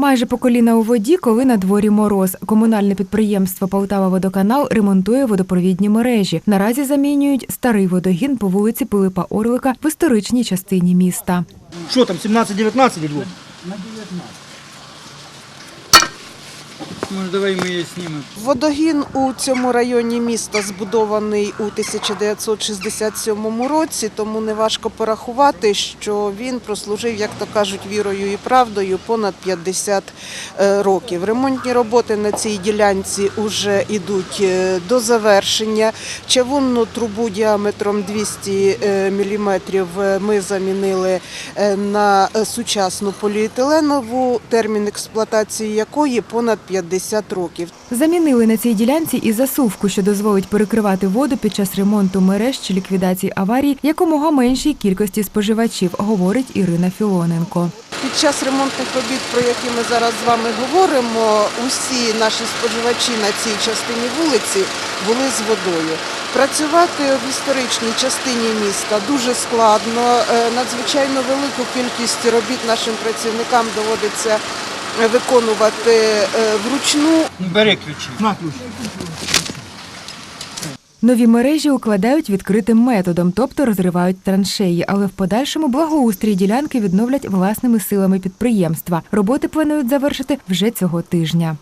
Майже по коліна у воді, коли на дворі мороз. Комунальне підприємство Полтава Водоканал ремонтує водопровідні мережі. Наразі замінюють старий водогін по вулиці Пилипа Орлика в історичній частині міста. Що там, 17-19 ідло? На 19. Може, ми її знімемо. Водогін у цьому районі міста збудований у 1967 році, тому неважко порахувати, що він прослужив, як то кажуть, вірою і правдою понад 50 е, років. Ремонтні роботи на цій ділянці вже йдуть е, до завершення. Чавунну трубу діаметром 200 е, мм ми замінили на сучасну поліетиленову, термін експлуатації якої понад 50 років. Замінили на цій ділянці і засувку, що дозволить перекривати воду під час ремонту мереж чи ліквідації аварій якомога меншій кількості споживачів, говорить Ірина Філоненко. Під час ремонтних робіт, про які ми зараз з вами говоримо, усі наші споживачі на цій частині вулиці були з водою. Працювати в історичній частині міста дуже складно. Е, Надзвичайно велику кількість робіт нашим працівникам доводиться виконувати е, вручну. Бери ключі. На ключ. Нові мережі укладають відкритим методом, тобто розривають траншеї, але в подальшому благоустрій ділянки відновлять власними силами підприємства. Роботи планують завершити вже цього тижня.